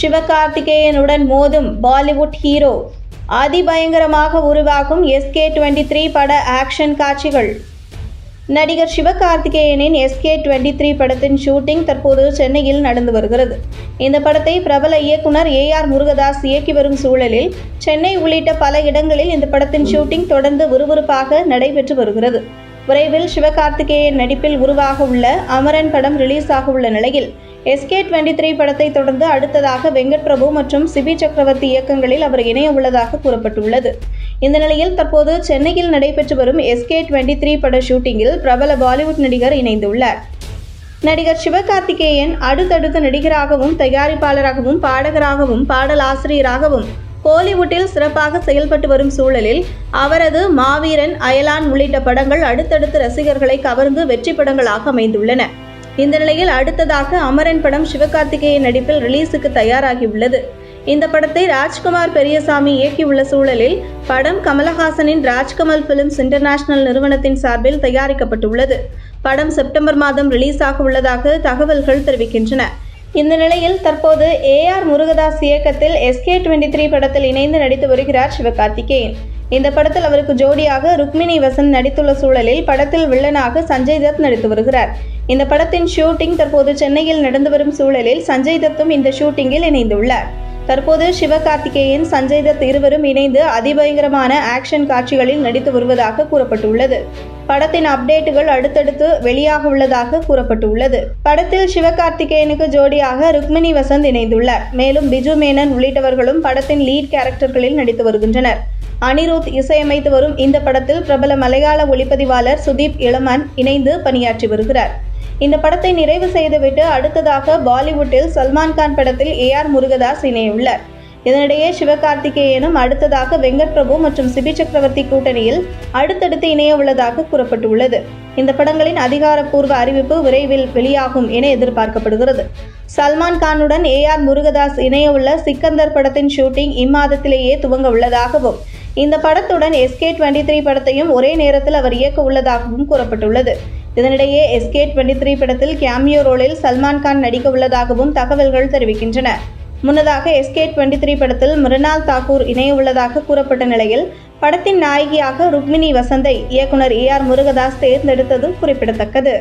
சிவகார்த்திகேயனுடன் மோதும் பாலிவுட் ஹீரோ. அதிபயங்கரமாக உருவாகும் எஸ்கே டுவெண்ட்டி த்ரீ பட ஆக்ஷன் காட்சிகள். நடிகர் சிவகார்த்திகேயனின் எஸ்கே டுவெண்ட்டி த்ரீ படத்தின் ஷூட்டிங் தற்போது சென்னையில் நடந்து வருகிறது. இந்த படத்தை பிரபல இயக்குனர் ஏ ஆர் முருகதாஸ் இயக்கி வரும் சூழலில் சென்னை உள்ளிட்ட பல இடங்களில் இந்த படத்தின் ஷூட்டிங் தொடர்ந்து விறுவிறுப்பாக நடைபெற்று வருகிறது. விரைவில் சிவகார்த்திகேயன் நடிப்பில் உருவாக உள்ள அமரன் படம் ரிலீஸ் ஆக உள்ள நிலையில் எஸ்கே டுவெண்ட்டி த்ரீ படத்தை தொடர்ந்து அடுத்ததாக வெங்கட் பிரபு மற்றும் சிபி சக்கரவர்த்தி இயக்கங்களில் அவர் இணைய உள்ளதாக கூறப்பட்டுள்ளது. இந்த நிலையில் தற்போது சென்னையில் நடைபெற்று வரும் எஸ்கே டுவெண்ட்டி த்ரீ பட ஷூட்டிங்கில் பிரபல பாலிவுட் நடிகர் இணைந்துள்ளார். நடிகர் சிவகார்த்திகேயன் அடுத்தடுத்த நடிகராகவும் தயாரிப்பாளராகவும் பாடகராகவும் பாடலாசிரியராகவும் கோலிவுட்டில் சிறப்பாக செயல்பட்டு வரும் சூழலில் அவரது மாவீரன் அயலான் உள்ளிட்ட படங்கள் அடுத்தடுத்து ரசிகர்களை கவர்ந்து வெற்றி படங்களாக அமைந்துள்ளன. இந்த நிலையில் அடுத்ததாக அமரன் படம் சிவகார்த்திகேயன் நடிப்பில் ரிலீஸுக்கு தயாராகியுள்ளது. இந்த படத்தை ராஜ்குமார் பெரியசாமி இயக்கியுள்ள சூழலில் படம் கமலஹாசனின் ராஜ்கமல் பிலிம்ஸ் இன்டர்நேஷனல் நிறுவனத்தின் சார்பில் தயாரிக்கப்பட்டுள்ளது. படம் செப்டம்பர் மாதம் ரிலீஸ் ஆக உள்ளதாக தகவல்கள் தெரிவிக்கின்றன. இந்த நிலையில் தற்போது ஏ ஆர் முருகதாஸ் இயக்கத்தில் எஸ்கே டுவெண்ட்டி த்ரீ படத்தில் இணைந்து நடித்து வருகிறார் சிவகார்த்திகேயன். இந்த படத்தில் அவருக்கு ஜோடியாக ருக்மிணி வசந்த் நடித்துள்ள சூழலில் படத்தில் வில்லனாக சஞ்சய் தத் நடித்து வருகிறார். இந்த படத்தின் ஷூட்டிங் தற்போது சென்னையில் நடந்து வரும் சூழலில் சஞ்சய் தத்தும் இந்த ஷூட்டிங்கில் இணைந்துள்ளார். தற்போது சிவகார்த்திகேயன் சஞ்சய் தத் இருவரும் இணைந்து அதிபயங்கரமான ஆக்ஷன் காட்சிகளில் நடித்து வருவதாக கூறப்பட்டுள்ளது. படத்தின் அப்டேட்டுகள் அடுத்தடுத்து வெளியாக உள்ளதாக கூறப்பட்டுள்ளது. படத்தில் சிவகார்த்திகேயனுக்கு ஜோடியாக ருக்மிணி வசந்த் இணைந்துள்ளார். மேலும் பிஜு மேனன் உள்ளிட்டவர்களும் படத்தின் லீட் கேரக்டர்களில் நடித்து வருகின்றனர். அனிருத் இசையமைத்து வரும் இந்த படத்தில் பிரபல மலையாள ஒளிப்பதிவாளர் சுதீப் இளமன் இணைந்து பணியாற்றி வருகிறார். இந்த படத்தை நிறைவு செய்துவிட்டு அடுத்ததாக பாலிவுட்டில் சல்மான் கான் படத்தில் ஏ ஆர் முருகதாஸ் இணையுள்ளார் இதனிடையே சிவகார்த்திகேயனும் அடுத்ததாக வெங்கட் பிரபு மற்றும் சிபி சக்கரவர்த்தி கூட்டணியில் அடுத்தடுத்து இணைய உள்ளதாக கூறப்பட்டுள்ளது. இந்த படங்களின் அதிகாரப்பூர்வ அறிவிப்பு விரைவில் வெளியாகும் என எதிர்பார்க்கப்படுகிறது. சல்மான் கானுடன் ஏ ஆர் முருகதாஸ் இணைய உள்ள சிக்கந்தர் படத்தின் ஷூட்டிங் இம்மாதத்திலேயே துவங்க உள்ளதாகவும் இந்த படத்துடன் எஸ்கே டுவெண்ட்டி த்ரீ படத்தையும் ஒரே நேரத்தில் அவர் இயக்க உள்ளதாகவும் கூறப்பட்டுள்ளது. இதனிடையே எஸ்கே டுவெண்ட்டி த்ரீ படத்தில் கேமியோ ரோலில் சல்மான் கான் நடிக்க உள்ளதாகவும் தகவல்கள் தெரிவிக்கின்றன. முன்னதாக எஸ்கே டுவெண்ட்டி த்ரீ படத்தில் மிருனால் தாக்கூர் இணைய உள்ளதாக கூறப்பட்ட நிலையில் படத்தின் நாயகியாக ருக்மிணி வசந்தை இயக்குனர் ஏ ஆர் முருகதாஸ் தேர்ந்தெடுத்தது குறிப்பிடத்தக்கது.